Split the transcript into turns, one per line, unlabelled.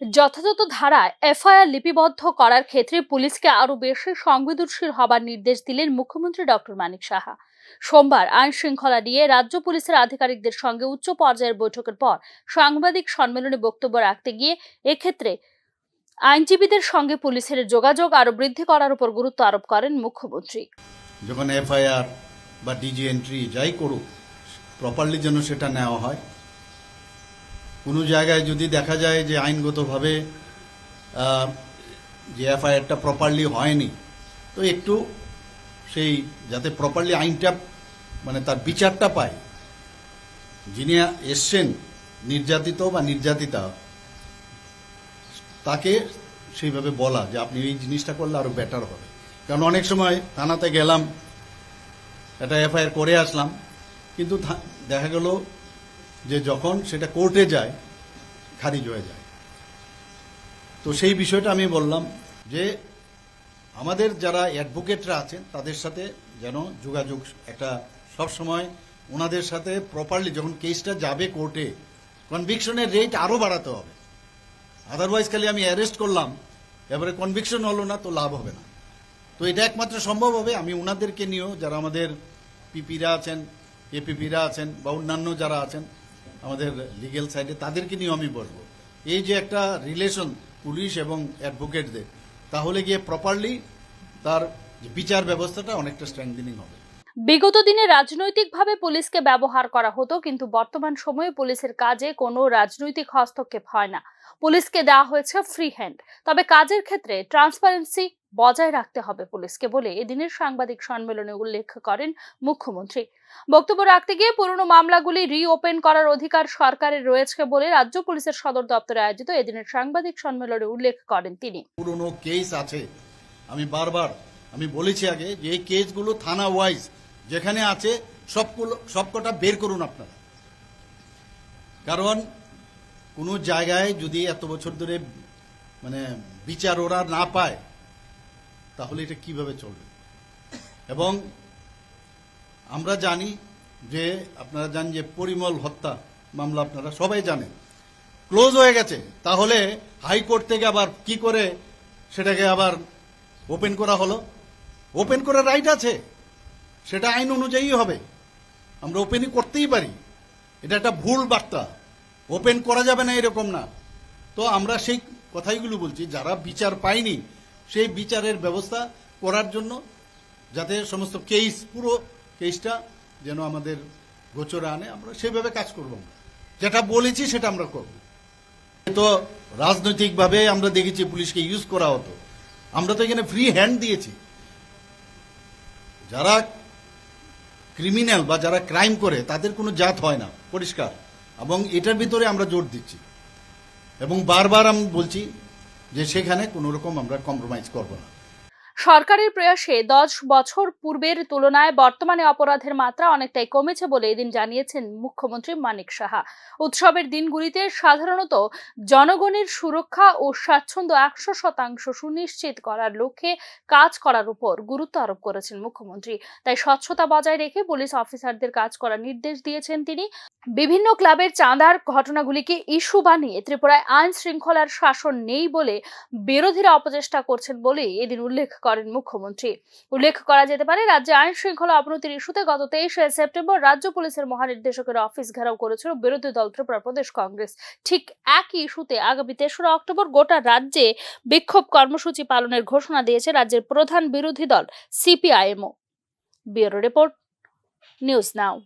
যথাযথ ধারায় এফআইআর লিপিবদ্ধ করার ক্ষেত্রে পুলিশকে আরও বেশি সংবেদনশীল হবার নির্দেশ দিলেন মুখ্যমন্ত্রী ডক্টর মানিক সাহা। সোমবার আইন শৃঙ্খলা নিয়ে রাজ্য পুলিশের আধিকারিকদের সঙ্গে উচ্চ পর্যায়ের বৈঠকের পর সাংবাদিক সম্মেলনে বক্তব্য রাখতে গিয়ে এক্ষেত্রে আইনজীবীদের সঙ্গে পুলিশের যোগাযোগ আরও বৃদ্ধি করার উপর গুরুত্ব আরোপ করেন মুখ্যমন্ত্রী।
যখন এফআইআর বা ডিজি এন্ট্রি যাই করুক প্রপারলি যেন সেটা নেওয়া হয় কোনো জায়গায় যদি দেখা যায় যে আইনগতভাবে যে এফআইআরটা প্রপারলি হয়নি, তো একটু সেই যাতে প্রপারলি আইনটা মানে তার বিচারটা পায়। যিনি এসছেন, নির্যাতিত বা নির্যাতিতা, তাকে সেইভাবে বলা যে আপনি এই জিনিসটা করলে আরও বেটার হবে। কারণ অনেক সময় থানাতে গেলাম, একটা এফআইআর করে আসলাম, কিন্তু দেখা গেল যে যখন সেটা কোর্টে যায়, খারিজ হয়ে যায়। তো সেই বিষয়টা আমি বললাম যে আমাদের যারা অ্যাডভোকেটরা আছেন, তাদের সাথে যেন যোগাযোগ একটা সব সময় ওনাদের সাথে প্রপারলি যখন কেসটা যাবে কোর্টে কনভিকশনের রেট আরও বাড়াতে হবে। আদারওয়াইজ খালি আমি অ্যারেস্ট করলাম, এবারে কনভিকশন হলো না তো লাভ হবে না। তো এটা একমাত্র সম্ভব হবে, আমি ওনাদেরকে নিয়েও যারা আমাদের পিপিরা আছেন এপিপিরা আছেন বা অন্যান্য যারা আছেন আমাদের লিগেল সাইডে তাদেরকে নিয়েও আমি বলব। এই যে একটা রিলেশন পুলিশ এবং অ্যাডভোকেটদের তাহলে গিয়ে প্রপারলি তার বিচার ব্যবস্থাটা অনেকটা স্ট্রেংথেনিং হবে।
বিগত দিনে রাজনৈতিকভাবে পুলিশকে ব্যবহার করা হতো, কিন্তু বর্তমান সময়ে পুলিশের কাজে কোনো রাজনৈতিক হস্তক্ষেপ হয় না। পুলিশকে দেওয়া হয়েছে ফ্রি হ্যান্ড তবে কাজের ক্ষেত্রে ট্রান্সপারেন্সি বজায় রাখতে হবে পুলিশকে বলে এদিনের সাংবাদিক সম্মেলনে উল্লেখ করেন মুখ্যমন্ত্রী। বক্তব্য রাখতে গিয়ে পুরনো মামলাগুলি রিওপেন করার অধিকার সরকারের রয়েছে বলে রাজ্য পুলিশের সদর দপ্তরে আয়োজিত এদিনের সাংবাদিক সম্মেলনে উল্লেখ করেন তিনি।
পুরনো কেস আছে। আমি বারবার, আমি বলেছি আগে যে এই কেসগুলো থানা ওয়াইজ যেখানে আছে, সবগুলো, সবকটা বের করুন আপনারা। কারণ কোনো জায়গায় যদি এত বছর ধরে মানে বিচার ওরা না পায় তাহলে এটা কীভাবে চলবে? এবং আমরা জানি যে, আপনারা জান যে পরিমল হত্যা মামলা আপনারা সবাই জানেন। ক্লোজ হয়ে গেছে। তাহলে হাইকোর্ট থেকে আবার কি করে সেটাকে আবার ওপেন করা হলো? ওপেন করার রাইট আছে। সেটা আইন অনুযায়ী হবে। আমরা ওপেনই করতেই পারি। এটা একটা ভুল বার্তা। ওপেন করা যাবে না এরকম না। তো আমরা সেই কথাইগুলো বলছি, যারা বিচার পায়নি সেই বিচারের ব্যবস্থা করার জন্য যাতে সমস্ত কেস পুরো কেসটা যেন আমাদের গোচরে আনে, আমরা সেইভাবে কাজ করব আমরা। যেটা বলেছি সেটা আমরা করব। তো রাজনৈতিকভাবে আমরা দেখেছি পুলিশকে ইউজ করা হতো। আমরা তো এখানে ফ্রি হ্যান্ড দিয়েছি। যারা ক্রিমিনাল বা যারা ক্রাইম করে, তাদের কোনো জাত হয় না, পরিষ্কার। এবং এটার ভিতরে আমরা জোর দিচ্ছি। এবং বারবার আমি বলছি যে সেখানে কোনো রকম আমরা কম্প্রোমাইজ করব না।
সরকারের প্রয়াসে দশ বছর পূর্বের তুলনায় বর্তমানে অপরাধের মাত্রা অনেকটাই কমেছে বলে এদিন জানিয়েছেন মুখ্যমন্ত্রী মানিক সাহা। উৎসবের দিনগুলিতে সাধারণত জনগণের সুরক্ষা ও স্বাচ্ছন্দ্য একশো শতাংশ সুনিশ্চিত করার লক্ষ্যে কাজ করার উপর গুরুত্ব আরোপ করেছেন মুখ্যমন্ত্রী। তাই স্বচ্ছতা বজায় রেখে পুলিশ অফিসারদের কাজ করার নির্দেশ দিয়েছেন তিনি। বিভিন্ন ক্লাবের চাঁদার ঘটনাগুলিকে ইস্যু বানিয়ে ত্রিপুরায় আইন শৃঙ্খলার শাসন নেই বলে বিরোধীরা অপচেষ্টা করছেন বলে এদিন উল্লেখ করেন মুখ্যমন্ত্রী। উল্লেখ করা যেতে পারে, রাজ্যে আইন শৃঙ্খলা অবনতির ইস্যুতে গত তেইশে সেপ্টেম্বর রাজ্য পুলিশের মহানির্দেশকের অফিস ঘেরাও করেছিল বিরোধী দল ত্রিপুরা প্রদেশ কংগ্রেস। ঠিক একই ইস্যুতে আগামী তেসরা অক্টোবর গোটা রাজ্যে বিক্ষোভ কর্মসূচি পালনের ঘোষণা দিয়েছে রাজ্যের প্রধান বিরোধী দল, সিপিআইএমও। Bureau report, news now.